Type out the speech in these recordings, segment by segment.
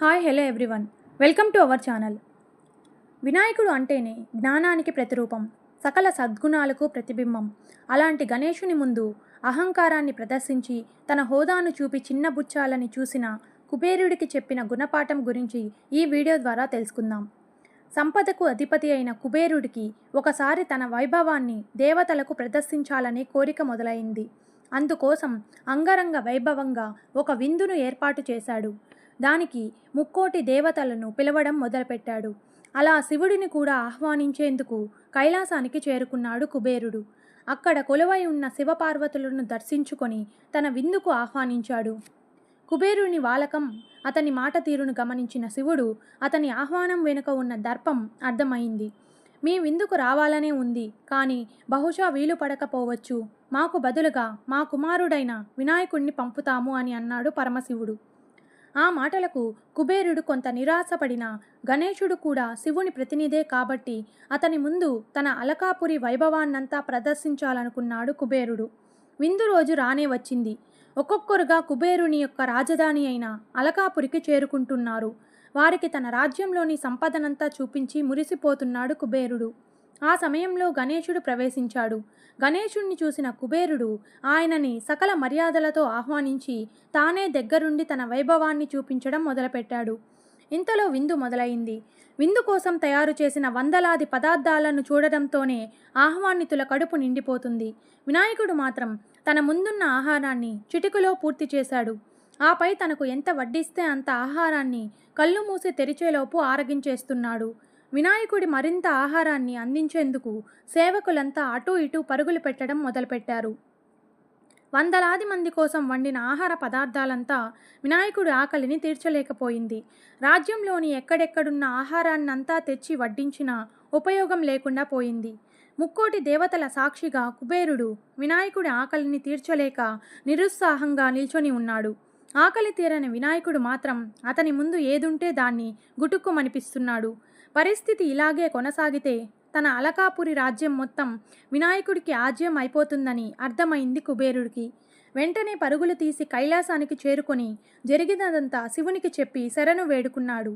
Hi hello everyone. Welcome to our channel. వినాయకుడు అంటేనే జ్ఞానానికి ప్రతిరూపం సకల సద్గుణాలకు ప్రతిబింబం. అలాంటి గణేషుని ముందు అహంకారాన్ని ప్రదర్శించి తన హోదాను చూపి చిన్నబుచ్చాలని చూసిన కుబేరుడికి చెప్పిన గుణపాఠం గురించి ఈ వీడియో ద్వారా తెలుసుకుందాం. సంపదకు అధిపతి అయిన కుబేరుడికి ఒకసారి తన వైభవాన్ని దేవతలకు ప్రదర్శించాలనే కోరిక మొదలైంది. అందుకోసం అంగరంగ వైభవంగా ఒక విందును ఏర్పాటు చేశాడు. దానికి ముక్కోటి దేవతలను పిలవడం మొదలుపెట్టాడు. అలా శివుడిని కూడా ఆహ్వానించేందుకు కైలాసానికి చేరుకున్నాడు కుబేరుడు. అక్కడ కొలువై ఉన్న శివపార్వతులను దర్శించుకొని తన విందుకు ఆహ్వానించాడు. కుబేరుని వాలకం అతని మాట తీరును గమనించిన శివుడు అతని ఆహ్వానం వెనుక ఉన్న దర్పం అర్థమైంది. మీ విందుకు రావాలనే ఉంది కానీ బహుశా వీలు పడకపోవచ్చు. మాకు బదులుగా మా కుమారుడైన వినాయకుణ్ణి పంపుతాము అని అన్నాడు పరమశివుడు. ఆ మాటలకు కుబేరుడు కొంత నిరాశపడిన గణేశుడు కూడా శివుని ప్రతినిధే కాబట్టి అతని ముందు తన అలకాపురి వైభవాన్నంతా ప్రదర్శించాలనుకున్నాడు కుబేరుడు. విందు రోజు రానే వచ్చింది. ఒక్కొక్కరుగా కుబేరుని యొక్క రాజధాని అయిన అలకాపురికి చేరుకుంటున్నారు. వారికి తన రాజ్యంలోని సంపదనంతా చూపించి మురిసిపోతున్నాడు కుబేరుడు. ఆ సమయంలో గణేశుడు ప్రవేశించాడు. గణేశుణ్ణి చూసిన కుబేరుడు ఆయనని సకల మర్యాదలతో ఆహ్వానించి తానే దగ్గరుండి తన వైభవాన్ని చూపించడం మొదలుపెట్టాడు. ఇంతలో విందు మొదలైంది. విందు కోసం తయారు చేసిన వందలాది పదార్థాలను చూడడంతోనే ఆహ్వానితుల కడుపు నిండిపోతుంది. వినాయకుడు మాత్రం తన ముందున్న ఆహారాన్ని చిటికలో పూర్తి చేశాడు. ఆపై తనకు ఎంత వడ్డిస్తే అంత ఆహారాన్ని కళ్ళు మూసి తెరిచేలోపు ఆరగించేస్తున్నాడు. వినాయకుడి మరింత ఆహారాన్ని అందించేందుకు సేవకులంతా అటూ ఇటూ పరుగులు పెట్టడం మొదలుపెట్టారు. వందలాది మంది కోసం వండిన ఆహార పదార్థాలంతా వినాయకుడి ఆకలిని తీర్చలేకపోయింది. రాజ్యంలోని ఎక్కడెక్కడున్న ఆహారాన్నంతా తెచ్చి వడ్డించినా ఉపయోగం లేకుండా పోయింది. ముక్కోటి దేవతల సాక్షిగా కుబేరుడు వినాయకుడి ఆకలిని తీర్చలేక నిరుత్సాహంగా నిల్చొని ఉన్నాడు. ఆకలి తీరని వినాయకుడు మాత్రం అతని ముందు ఏదుంటే దాన్ని గుటుక్కుమనిపిస్తున్నాడు. పరిస్థితి ఇలాగే కొనసాగితే తన అలకాపురి రాజ్యం మొత్తం వినాయకుడికి ఆజ్యం అయిపోతుందని అర్థమైంది కుబేరుడికి. వెంటనే పరుగులు తీసి కైలాసానికి చేరుకొని జరిగినదంతా శివునికి చెప్పి శరణు వేడుకున్నాడు.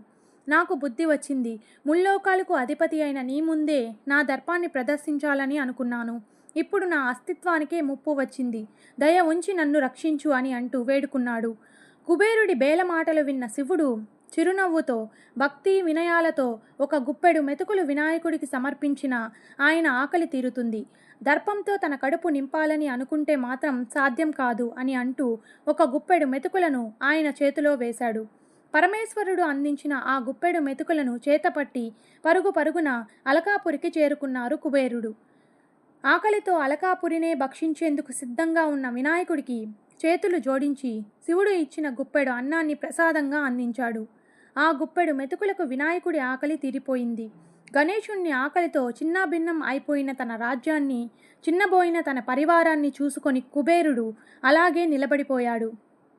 నాకు బుద్ధి వచ్చింది ముల్లోకాలకు అధిపతి అయిన నీ ముందే నా దర్పాన్ని ప్రదర్శించాలని అనుకున్నాను. ఇప్పుడు నా అస్తిత్వానికే ముప్పు వచ్చింది. దయ ఉంచి నన్ను రక్షించు అని అంటూ వేడుకున్నాడు. కుబేరుడి బేల మాటలు విన్న శివుడు చిరునవ్వుతో భక్తి వినయాలతో ఒక గుప్పెడు మెతుకులు వినాయకుడికి సమర్పించిన ఆయన ఆకలి తీరుతుంది. దర్పంతో తన కడుపు నింపాలని అనుకుంటే మాత్రం సాధ్యం కాదు అని అంటూ ఒక గుప్పెడు మెతుకులను ఆయన చేతిలో వేశాడు. పరమేశ్వరుడు అందించిన ఆ గుప్పెడు మెతుకులను చేతపట్టి పరుగు పరుగున అలకాపురికి చేరుకున్నారు కుబేరుడు. ఆకలితో అలకాపురినే భక్షించేందుకు సిద్ధంగా ఉన్న వినాయకుడికి చేతులు జోడించి శివుడు ఇచ్చిన గుప్పెడు అన్నాన్ని ప్రసాదంగా అందించాడు. ఆ గుప్పెడు మెతుకులకు వినాయకుడి ఆకలి తీరిపోయింది. గణేశుణ్ణి ఆకలితో చిన్నాభిన్నం అయిపోయిన తన రాజ్యాన్ని చిన్నబోయిన తన పరివారాన్ని చూసుకొని కుబేరుడు అలాగే నిలబడిపోయాడు.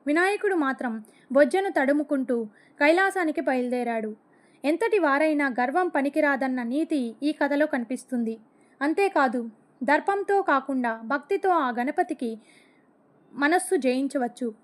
వినాయకుడు మాత్రం బొజ్జను తడుముకుంటూ కైలాసానికి బయలుదేరాడు. ఎంతటి వారైనా గర్వం పనికిరాదన్న నీతి ఈ కథలో కనిపిస్తుంది. అంతేకాదు దర్పంతో కాకుండా భక్తితో ఆ గణపతికి మనస్సు జయించవచ్చు.